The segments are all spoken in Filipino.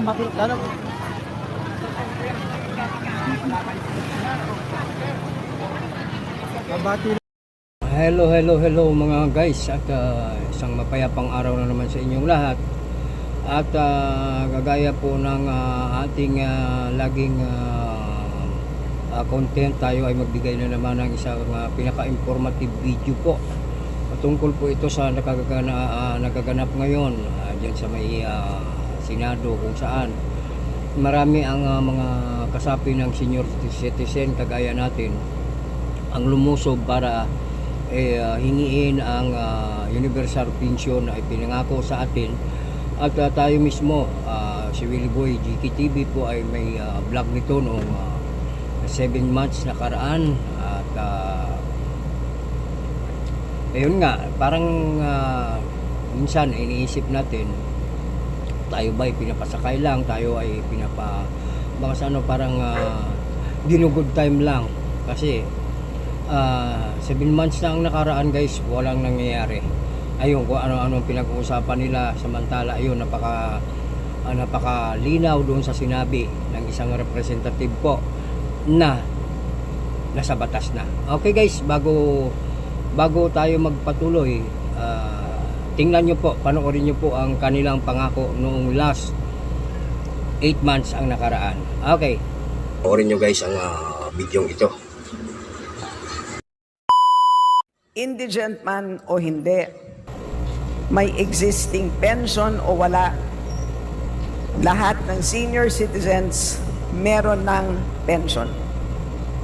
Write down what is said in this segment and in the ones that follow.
makita. Ano? Mabati Hello, hello, hello mga guys at ah, isang mapayapang araw na naman sa inyong lahat at ah, gagaya po ng ah, ating ah, laging ah, ah, content tayo ay magbigay na naman ng isang ah, pinaka-informative video po tungkol po ito sa nakagana, ah, nagaganap ngayon ah, dyan sa may ah, Senado kung saan marami ang ah, mga kasapi ng senior citizen kagaya natin. Ang lumusob para eh, ah, hingiin ang ah, universal pension na ipinangako sa atin. At ah, tayo mismo ah, si Willie Boy GKTV po ay may ah, vlog nito noong 7 months nakaraan. At ah, ayun nga parang ah, minsan iniisip natin tayo ba ay pinapasakay lang tayo ay pinapa baka sa ano parang uh, ginugod time lang. Kasi ah 7 months na ang nakaraan guys walang nangyayari. Ayun kung ano-ano pinag-uusapan nila samantala ayun napaka ah, napaka linaw doon sa sinabi ng isang representative po na nasa batas na. Okay guys bago bago tayo magpatuloy ah, tingnan nyo po panoorin nyo po ang kanilang pangako noong last 8 months ang nakaraan. Okay. Panoorin nyo guys ang uh, video ito. Indigent man o hindi, may existing pension o wala, lahat ng senior citizens meron ng pension.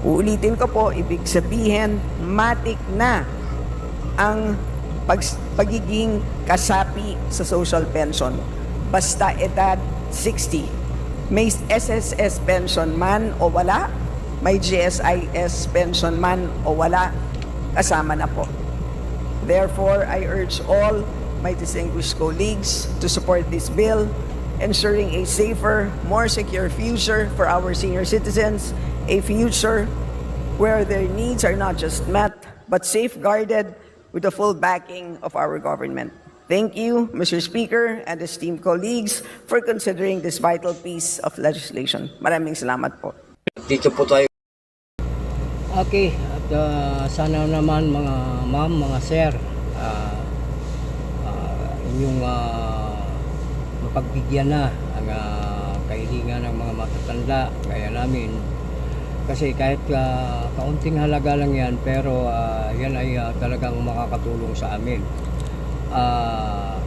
Uulitin ko po, ibig sabihin, matik na ang pag, pagiging kasapi sa social pension. Basta edad 60. May SSS pension man o wala, may GSIS pension man o wala, kasama na po. Therefore, I urge all my distinguished colleagues to support this bill, ensuring a safer, more secure future for our senior citizens, a future where their needs are not just met, but safeguarded with the full backing of our government. Thank you, Mr. Speaker and esteemed colleagues, for considering this vital piece of legislation. Maraming salamat po. dito po tayo okay at ah, sana naman mga ma'am mga sir ah, ah, inyong ah, mapagbigyan na ang ah, kahilingan ng mga matatanda gaya namin kasi kahit ah, kaunting halaga lang yan pero ah, yan ay ah, talagang makakatulong sa amin. Ah,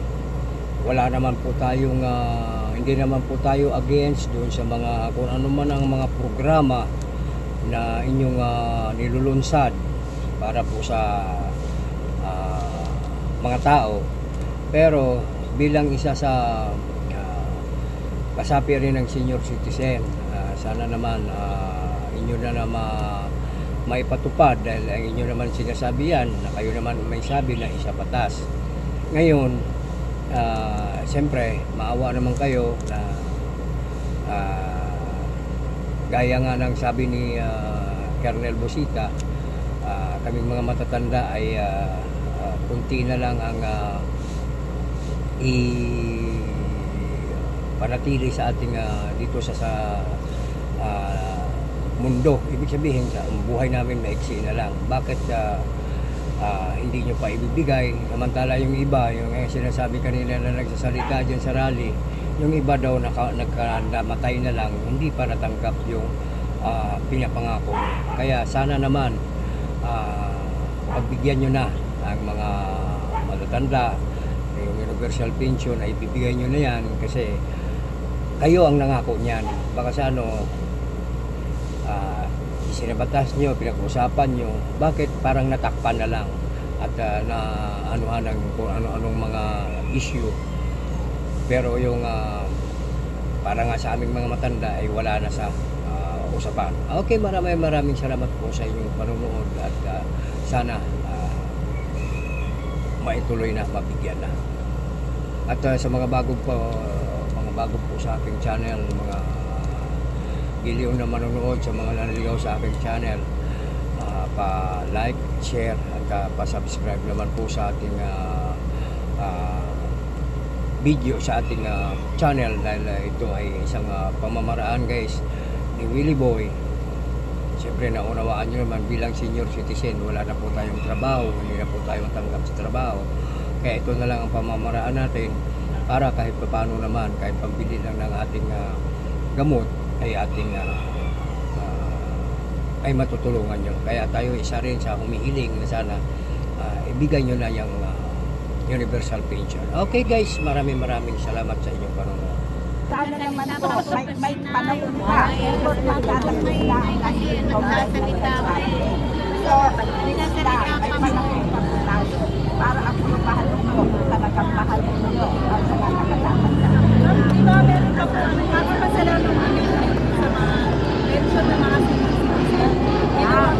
wala naman po tayong ah, hindi naman po tayo against doon sa mga kung ano man ang mga programa na inyong ah, nilulunsad para po sa ah, mga tao. Pero bilang isa sa ah, kasapi rin ng senior citizen ah, sana naman ah, inyo na na ma maipatupad dahil ang inyo naman sinasabi yan na kayo naman may sabi na isa patas. Ngayon ah, siyempre maawa naman kayo na ah, gaya nga ng sabi ni ah, Colonel Busita ah, kaming mga matatanda ay ah, ah, kunti na lang ang ah, i panatili sa ating ah, dito sa sa ah, mundo. Ibig sabihin sa ang buhay namin maiksi na lang. Bakit ah, ah, hindi nyo pa ibibigay? Samantala yung iba yung eh, sinasabi kanila na nagsasalita dyan sa rally yung iba daw naka, nagkamatay na lang hindi pa natanggap yung ah, pinapangako kaya sana naman ah, pagbigyan nyo na ang mga matatanda yung universal pension ay ibibigay nyo na yan kasi kayo ang nangako niyan. Baka sa ano sinabatas nyo, pinag-usapan nyo, bakit parang natakpan na lang at ah, na anuhan ng kung ano-anong mga issue. Pero yung ah, para nga sa aming mga matanda ay wala na sa ah, usapan. Okay, maraming maraming salamat po sa inyong panonood at ah, sana ah, maituloy na, mabigyan na. At ah, sa mga bago po, mga bago po sa aking channel, mga giliw na manonood sa mga nanligaw sa aking channel, ah, pa-like, share, at ah, pa-subscribe naman po sa ating ah, ah, video sa ating ah, channel dahil ah, ito ay isang ah, pamamaraan guys ni Willie Boy Siyempre naunawaan nyo naman bilang senior citizen, wala na po tayong trabaho, hindi na po tayo matanggap sa trabaho. Kaya ito na lang ang pamamaraan natin para kahit paano naman, kahit pambili lang ng ating ah, gamot, ay ating ah, ah, ay matutulungan nyo. Kaya tayo isa rin sa humihiling na sana ah, ibigay nyo na yung ah, universal pension. Okay guys, maraming maraming salamat sa inyong panonood. Sana naman po, may, may panahon pa. Pero magtatakbo na ang ating Nagsasalita ka eh. So, nila, may panahon pa po tayo. Para ang mahal mo, talagang mahal mo yun. Ang mga nakatatanda. Di ba meron ka po, nagpapasalamat kami sa mga pension ng mga senior citizen. Ah,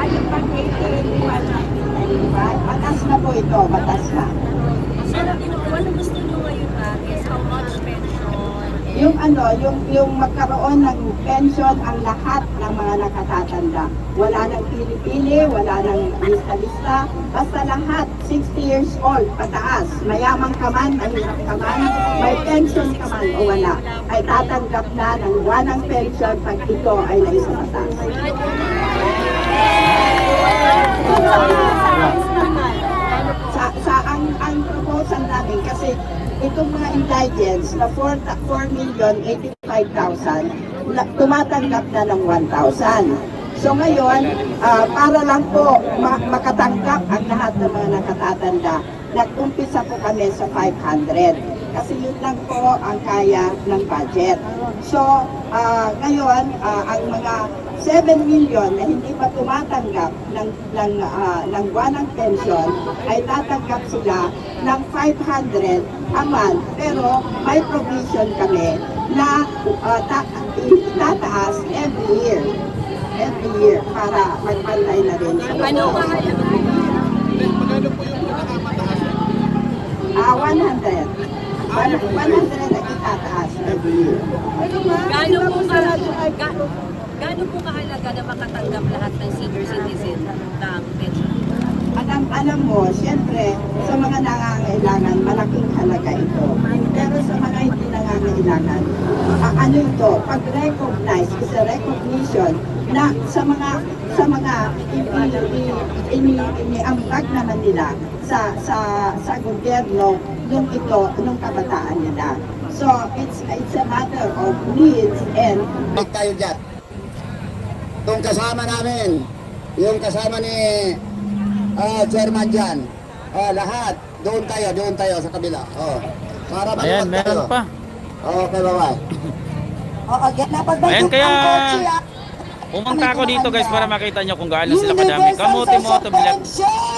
ayun pang 18, Matas na po ito, matas na. Pero ano gusto nyo ngayon ba is how much pension Yung ano, yung yung magkaroon ng pension ang lahat ng mga nakatatanda. Wala nang pili-pili, wala nang lista-lista, basta lahat 60 years old pataas. Mayaman ka man, mahirap ka man, may pension ka man o wala, ay tatanggap na ng buwanang pension pag ito ay naisamatas. sa, sa ang, ang proposal namin kasi itong mga indigents na 4, 4 million 85,000 na- tumatanggap na ng 1,000. So ngayon, ah, para lang po ma- makatanggap ang lahat ng mga nakatatanda, nag-umpisa po kami sa 500. Kasi yun lang po ang kaya ng budget. So ah, ngayon, ah, ang mga 7 million na hindi pa tumatanggap ng ng ah, ng buwanang pension ay tatanggap sila ng 500 a month. Pero may provision kami na ah, ta- itataas every year. Every year para magpantay na rin sa Ano ba Ah, 100. 100 ang itataas every year. Gaano po ka ga, gaano po kahalaga na makatanggap lahat ng senior citizen ng pension? Alam, alam mo, siyempre, sa mga nangangailangan, malaking halaga ito. Pero sa mga hindi nangangailangan, ah, ano ito, pag-recognize, is a recognition na sa mga sa mga ini iniambag naman nila sa sa sa gobyerno nung ito nung kabataan nila. So it's it's a matter of needs and Balik tayo dyan. Itong kasama namin, yung kasama ni ah, chairman dyan, ah, lahat, doon tayo, doon tayo sa kabila. Oh. Para Ayan, meron tayo. pa. Okay, bye-bye. Oo, yan na pagbalik Ayan, kaya- ah. Pumunta ako dito guys para makita nyo kung gaano sila kadami. Kamote mo ito, bilag. Pension!